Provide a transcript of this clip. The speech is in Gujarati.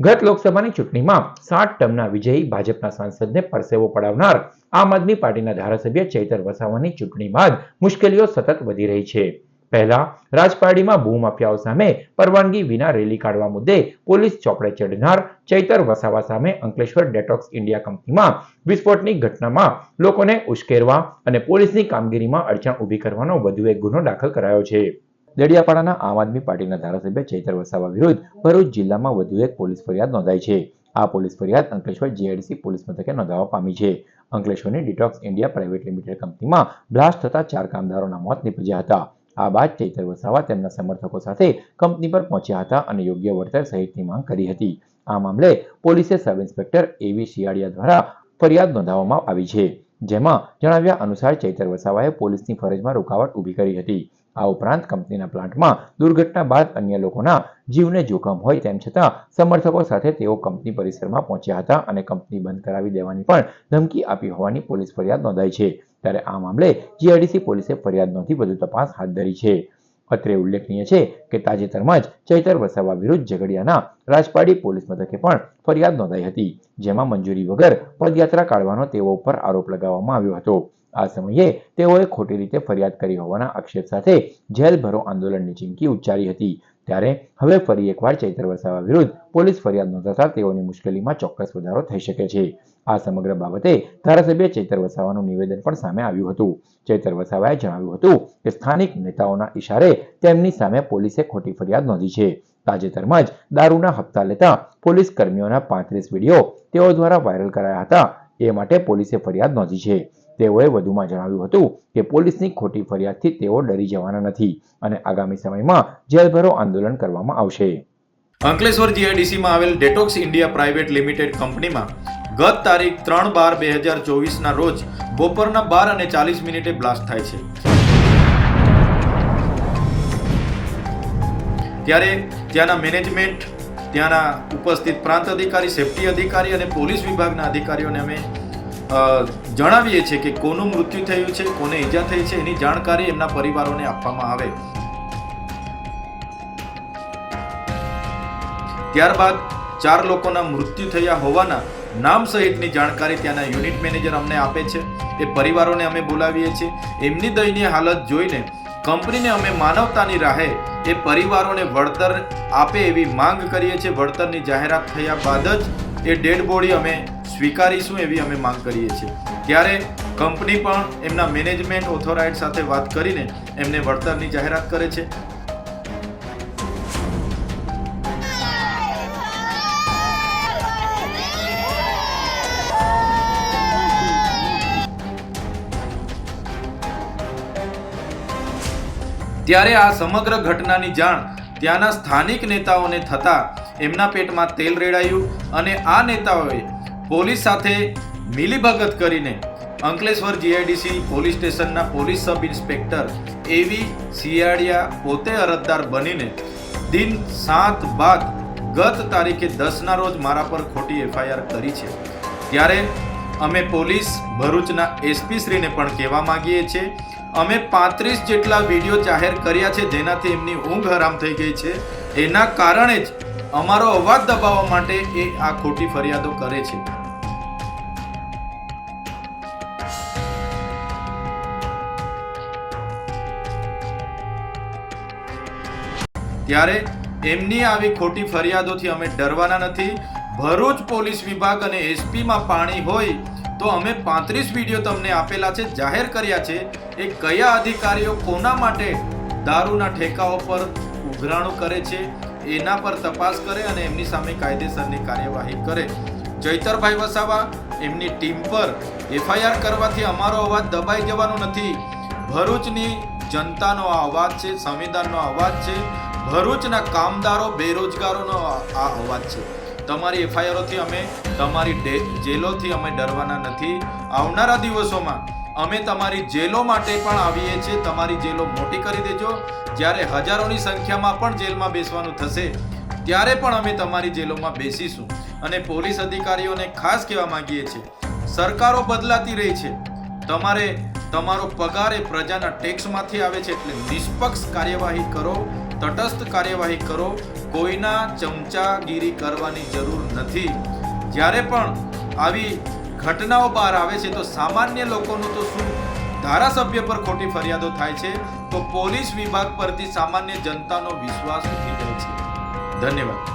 ગત લોકસભાની ચૂંટણીમાં સાત ટર્મના વિજયી ભાજપના સાંસદને પરસેવો પડાવનાર આમ આદમી પાર્ટીના ધારાસભ્ય ચૈતર વસાવાની ચૂંટણી બાદ મુશ્કેલીઓ સતત વધી રહી છે. પહેલા રાજપારડીમાં ભૂમાફિયાઓ સામે પરવાનગી વિના રેલી કાઢવા મુદ્દે પોલીસ ચોપડે ચડનાર ચૈતર વસાવા સામે અંકલેશ્વર ડેટોક્સ ઇન્ડિયા કંપનીમાં વિસ્ફોટની ઘટનામાં લોકોને ઉશ્કેરવા અને પોલીસની કામગીરીમાં અડચણ ઊભી કરવાનો વધુ એક ગુનો દાખલ કરાયો છે. દેડિયાપાડાના આમ આદમી પાર્ટીના ધારાસભ્ય ચૈતર વસાવા વિરુદ્ધ ભરૂચ જિલ્લામાં વધુ એક પોલીસ ફરિયાદ નોંધાઈ છે. આ પોલીસ ફરિયાદ અંકલેશ્વર જીઆઈડીસી પોલીસ મથકે નોંધાવવા પામી છે. અંકલેશ્વરની ડિટોક્સ ઇન્ડિયા પ્રાઇવેટ લિમિટેડ કંપનીમાં બ્લાસ્ટ થતા ચાર કામદારોના મોત નીપજ્યા હતા. આ બાદ ચૈતર વસાવા તેમના સમર્થકો સાથે કંપની પર પહોંચ્યા હતા અને યોગ્ય વળતર સહિતની માંગ કરી હતી. આ મામલે પોલીસે સબ ઇન્સ્પેક્ટર એવી શિયાળિયા દ્વારા ફરિયાદ નોંધાવવામાં આવી છે. જેમાં જણાવ્યા અનુસાર ચૈતર વસાવાએ પોલીસની ફરજમાં રૂકાવટ ઊભી કરી હતી. આ ઉપરાંત કંપનીના પ્લાન્ટમાં દુર્ઘટના બાદ અન્ય લોકોના જીવને જોખમ હોય તેમ છતાં સમર્થકો સાથે તેઓ કંપની પરિસરમાં પહોંચ્યા હતા અને કંપની બંધ કરાવી દેવાની પણ ધમકી આપી હોવાની પોલીસ ફરિયાદ નોંધાઈ છે. ત્યારે આ મામલે જીઆઈડીસી પોલીસે ફરિયાદ નોંધી વધુ તપાસ હાથ ધરી છે. અત્રે ઉલ્લેખનીય છે કે તાજેતરમાં જ ચૈતર વસાવા વિરુદ્ધ ઝઘડિયાના રાજપાડી પોલીસ મથકે પણ ફરિયાદ નોંધાઈ હતી, જેમાં મંજૂરી વગર પદયાત્રા કાઢવાનો તેઓ ઉપર આરોપ લગાવવામાં આવ્યો હતો. આ સમયે તેઓએ ખોટી રીતે ફરિયાદ કરી હોવાના આક્ષેપ સાથે જેલ આંદોલનની ચીમકી ઉચ્ચારી હતી. ત્યારે હવે ફરી એકવાર ચૈતર વસાવા વિરુદ્ધ પોલીસ ફરિયાદ નોંધાતા તેઓની મુશ્કેલીમાં ચોક્કસ વધારો થઈ શકે છે. આ સમગ્ર બાબતે ધારાસભ્ય ચૈતર વસાવાનું નિવેદન પણ સામે આવ્યું હતું. ચૈતર વસાવાએ જણાવ્યું હતું કે સ્થાનિક નેતાઓના ઇશારે તેમની સામે પોલીસે ખોટી ફરિયાદ નોંધી છે. તાજેતરમાં જ દારૂના હપ્તા લેતા પોલીસ કર્મીઓના પાંત્રીસ વીડિયો તેઓ દ્વારા વાયરલ કરાયા હતા. એ માટે પોલીસે ફરિયાદ નોંધી છે. તેઓએ વધુમાં જણાવ્યું હતું કે પોલીસની ખોટી ફરિયાદથી તેઓ ડરી જવાના નથી અને આગામી સમયમાં જેલભરો આંદોલન કરવામાં આવશે. અંકલેશ્વર જીઆઈડીસીમાં આવેલ ડેટોક્સ ઇન્ડિયા પ્રાઇવેટ લિમિટેડ કંપનીમાં ગત તારીખ ત્રણ બાર બે હજાર ચોવીસના રોજ બપોરના બાર અને ચાલીસ મિનિટે બ્લાસ્ટ થાય છે. ત્યારે ત્યાંના મેનેજમેન્ટ, ત્યાંના ઉપસ્થિત પ્રાંત અધિકારી, સેફટી અધિકારી અને પોલીસ વિભાગના અધિકારીઓને અમે જણાવીએ છીએ કે કોનું મૃત્યુ થયું છે, કોને ઈજા થઈ છે, એની જાણકારી એમના પરિવારોને આપવામાં આવે. ત્યારબાદ ચાર લોકોના મૃત્યુ થયા હોવાના નામ સહિતની જાણકારી ત્યાંના યુનિટ મેનેજર અમને આપે છે. એ પરિવારોને અમે બોલાવીએ છીએ. એમની દયનીય હાલત જોઈને કંપનીને અમે માનવતાની રાહે એ પરિવારોને વળતર આપે એવી માંગ કરીએ છીએ. વળતરની જાહેરાત થયા બાદ જ એ ડેડ બોડી અમે સ્વીકારીશું એવી અમે માંગ કરીએ છીએ. ત્યારે કંપની પણ એમના મેનેજમેન્ટ ઓથોરાઇટ સાથે વાત કરીને એમને વળતરની જાહેરાત કરે છે. ત્યારે આ સમગ્ર ઘટનાની જાણ ત્યાંના સ્થાનિક નેતાઓને થતા એમના પેટમાં તેલ રેડાયું અને આ નેતાઓએ પોલીસ સાથે મિલીભગત કરીને અંકલેશ્વર જીઆઈડીસી પોલીસ સ્ટેશનના police sub inspector A V Siyadiya પોતે અરજદાર બનીને દિન સાત બાદ ગત તારીખે દસના રોજ મારા પર ખોટી એફઆઈઆર કરી છે. ત્યારે અમે પોલીસ ભરૂચના એસપી શ્રીને પણ કહેવા માંગીએ છીએ અમે પાંત્રીસ જેટલા વીડિયો જાહેર કર્યા છે જેનાથી એમની ઊંઘ હરામ થઈ ગઈ છે. એના કારણે જ અમારો અવાજ દબાવવા માટે એ આ ખોટી ફરિયાદો કરે છે. ત્યારે એમની આવી ખોટી ફરિયાદોથી અમે ડરવાના નથી. ભરૂચ પોલીસ વિભાગ અને એસપીમાં પાણી હોય તો અમે પાંત્રીસ વીડિયો તમને આપેલા છે, જાહેર કર્યા છે. એ કયા અધિકારીઓ કોના માટે દારૂના ઠેકાઓ પર ઉઘરાણું કરે છે? એના પર તપાસ કરે અને એમની સામે કાયદેસરની કાર્યવાહી કરે. જયતરભાઈ વસાવા એમની ટીમ પર એફઆઈઆર કરવાથી અમારો અવાજ દબાઈ જવાનો નથી. ભરૂચની જનતાનો આ અવાજ છે, સંવિધાનનો અવાજ છે, ભરૂચના કામદારો બેરોજગારોનો આ અવાજ છે. તમારી એફઆઈઆરોથી અમે, તમારી જેલોથી અમે ડરવાના નથી. આવનારા દિવસોમાં અમે તમારી જેલો માટે પણ આવીએ છીએ. તમારી જેલો મોટી કરી દેજો. જ્યારે હજારોની સંખ્યામાં પણ જેલમાં બેસવાનું થશે, ત્યારે પણ અમે તમારી જેલોમાં બેસીશું. અને પોલીસ અધિકારીઓને ખાસ કહેવા માંગીએ છીએ, સરકારો બદલાતી રહી છે. તમારે તમારો પગાર એ પ્રજાના ટેક્સમાંથી આવે છે એટલે નિષ્પક્ષ કાર્યવાહી કરો, તટસ્થ કાર્યવાહી કરો. કોઈના ચમચાગીરી કરવાની જરૂર નથી. જ્યારે પણ આવી ઘટનાઓ બહાર આવે છે તો સામાન્ય લોકોનું તો શું? ધારાસભ્ય પર ખોટી ફરિયાદો થાય છે તો પોલીસ વિભાગ પરથી સામાન્ય જનતાનો વિશ્વાસ ઉઠી જાય છે. ધન્યવાદ.